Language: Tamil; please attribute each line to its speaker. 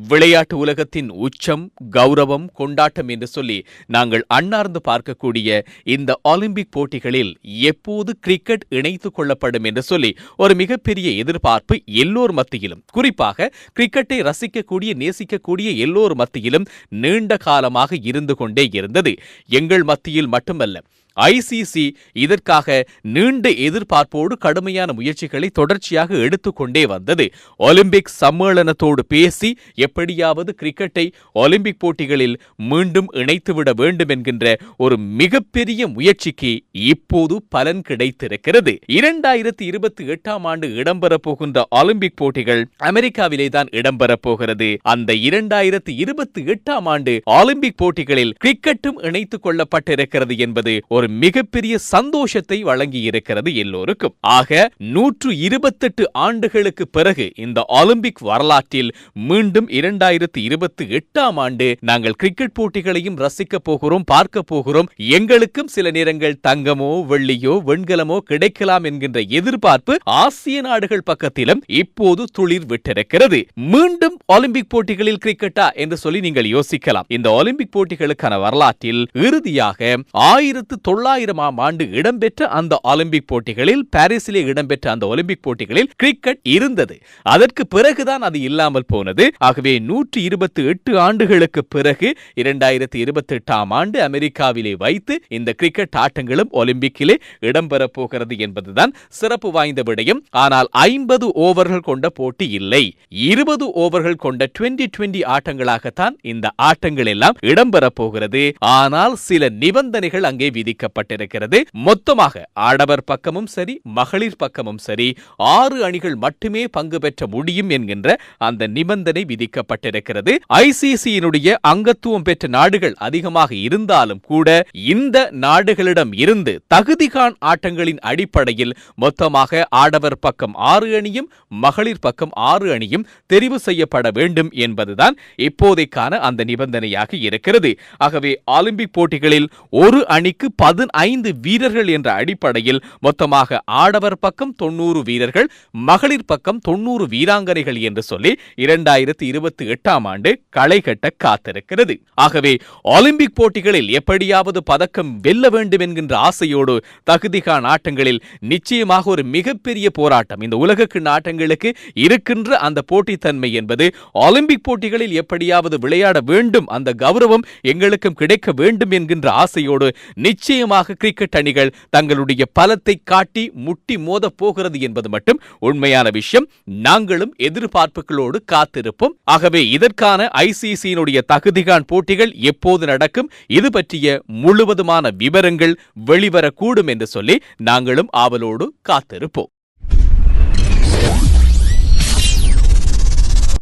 Speaker 1: விளையாட்டு உலகத்தின் உச்சம் கௌரவம் கொண்டாட்டம் என்று சொல்லி நாங்கள் அன்னார்ந்து பார்க்கக்கூடிய இந்த ஒலிம்பிக் போட்டிகளில் எப்போது கிரிக்கெட் இணைத்துக் கொள்ளப்படும் என்று சொல்லி ஒரு மிகப்பெரிய எதிர்பார்ப்பு எல்லோர் மத்தியிலும். குறிப்பாக கிரிக்கெட்டை ரசிக்கக்கூடிய நேசிக்கக்கூடிய எல்லோர் மத்தியிலும் நீண்ட காலமாக இருந்து கொண்டே இருந்தது. எங்கள் மத்தியில் மட்டுமல்ல ஐசிசி இதற்காக நீண்ட எதிர்பார்ப்போடு கடுமையான முயற்சிகளை தொடர்ச்சியாக எடுத்துக்கொண்டே வந்தது. ஒலிம்பிக் சம்மேளனத்தோடு பேசி எப்படியாவது கிரிக்கெட்டை ஒலிம்பிக் போட்டிகளில் மீண்டும் இணைத்துவிட வேண்டும் என்கின்ற ஒரு மிகப்பெரிய முயற்சிக்கு இப்போது பலன் கிடைத்திருக்கிறது. இரண்டாயிரத்தி இருபத்தி எட்டாம் ஆண்டு இடம்பெற போகின்ற ஒலிம்பிக் போட்டிகள் அமெரிக்காவிலே தான் இடம்பெற போகிறது. அந்த இரண்டாயிரத்தி இருபத்தி எட்டாம் ஆண்டு ஒலிம்பிக் போட்டிகளில் கிரிக்கெட்டும் இணைத்துக் கொள்ளப்பட்டிருக்கிறது என்பது ஒரு மிகப்பெரிய சந்தோஷத்தை வழங்கி இருக்கிறது எல்லோருக்கும். ஆக நூற்று இருபத்தெட்டு ஆண்டுகளுக்கு பிறகு இந்த ஒலிம்பிக் வரலாற்றில் மீண்டும் இரண்டாயிரத்தி இருபத்தி எட்டாம் ஆண்டு நாங்கள் கிரிக்கெட் போட்டிகளையும் ரசிக்க போகிறோம் பார்க்க போகிறோம். எங்களுக்கும் சில நேரங்கள் தங்கமோ வெள்ளியோ வெண்கலமோ கிடைக்கலாம் என்கின்ற எதிர்பார்ப்பு ஆசிய நாடுகள் பக்கத்திலும் இப்போது துளிர் விட்டிருக்கிறது. மீண்டும் ஒலிம்பிக் போட்டிகளில் கிரிக்கெட்டா என்று சொல்லி நீங்கள் யோசிக்கலாம். இந்த ஒலிம்பிக் போட்டிகளுக்கான வரலாற்றில் இறுதியாக ஆயிரத்து தொள்ளாயிரமாம் ஆண்டு இடம்பெற்ற அந்த ஒலிம்பிக் போட்டிகளில் பாரிஸிலே இடம்பெற்ற அந்த ஒலிம்பிக் போட்டிகளில் கிரிக்கெட் இருந்தது. அதற்கு பிறகுதான் அது இல்லாமல் போனது. ஆகவே நூற்றி இருபத்தி எட்டு ஆண்டுகளுக்கு பிறகு இரண்டாயிரத்தி இருபத்தி எட்டாம் ஆண்டு அமெரிக்காவிலே வைத்து இந்த கிரிக்கெட் ஆட்டங்களும் ஒலிம்பிக்கிலே இடம்பெறப் போகிறது என்பதுதான் சிறப்பு வாய்ந்த விடயம். ஆனால் ஐம்பது ஓவர்கள் கொண்ட போட்டி இல்லை. இருபது ஓவர்கள் கொண்ட டுவெண்டி டுவெண்டி ஆட்டங்களாகத்தான் இந்த ஆட்டங்கள் எல்லாம் இடம்பெறப் போகிறது. ஆனால் சில நிபந்தனைகள் அங்கே விதிக்க அறிவிக்கப்பட்டிருக்கிறது மொத்தமாக ஆடவர் பக்கமும் சரி மகளிர் பக்கமும் சரி ஆறு அணிகள் மட்டுமே பங்கு பெற்ற முடியும் என்கின்ற அந்த நிபந்தனை விதிக்கப்பட்டிருக்கிறது. ஐசிசியினுடைய அங்கத்துவம் பெற்ற நாடுகள் அதிகமாக இருந்தாலும் கூட இந்த நாடுகளிடம் இருந்து தகுதிகான் ஆட்டங்களின் அடிப்படையில் மொத்தமாக ஆடவர் பக்கம் ஆறு அணியும் மகளிர் பக்கம் ஆறு அணியும் தெரிவு செய்யப்பட வேண்டும் என்பதுதான் இப்போதைக்கான அந்த நிபந்தனையாக இருக்கிறது. ஆகவே ஒலிம்பிக் போட்டிகளில் ஒரு அணிக்கு பதினைந்து வீரர்கள் என்ற அடிப்படையில் மொத்தமாக ஆடவர் பக்கம் தொண்ணூறு வீரர்கள் மகளிர் பக்கம் தொண்ணூறு வீராங்கனைகள் என்று சொல்லி இரண்டாயிரத்தி இருபத்தி எட்டாம் ஆண்டு களை கட்ட காத்திருக்கிறது. ஆகவே ஒலிம்பிக் போட்டிகளில் எப்படியாவது பதக்கம் வெல்ல வேண்டும் என்கின்ற ஆசையோடு தகுதிகான் ஆட்டங்களில் நிச்சயமாக ஒரு மிகப்பெரிய போராட்டம் இந்த உலகக்கு நாட்டங்களுக்கு இருக்கின்ற அந்த போட்டித்தன்மை என்பது ஒலிம்பிக் போட்டிகளில் எப்படியாவது விளையாட வேண்டும் அந்த கௌரவம் எங்களுக்கும் கிடைக்க வேண்டும் என்கின்ற ஆசையோடு நிச்சயமாக கிரிக்கெட் அணிகள் தங்களுடைய பலத்தை காட்டி முட்டி மோத போகிறது என்பது மட்டும் உண்மையான விஷயம். நாங்களும் எதிர்பார்ப்புகளோடு காத்திருப்போம். ஆகவே இதற்கான ஐசிசியினுடைய தகுதிகான் போட்டிகள் எப்போது நடக்கும்? இது பற்றிய முழுவதுமான விவரங்கள் வெளிவரக்கூடும் என்று சொல்லி நாங்களும் ஆவலோடு காத்திருப்போம்.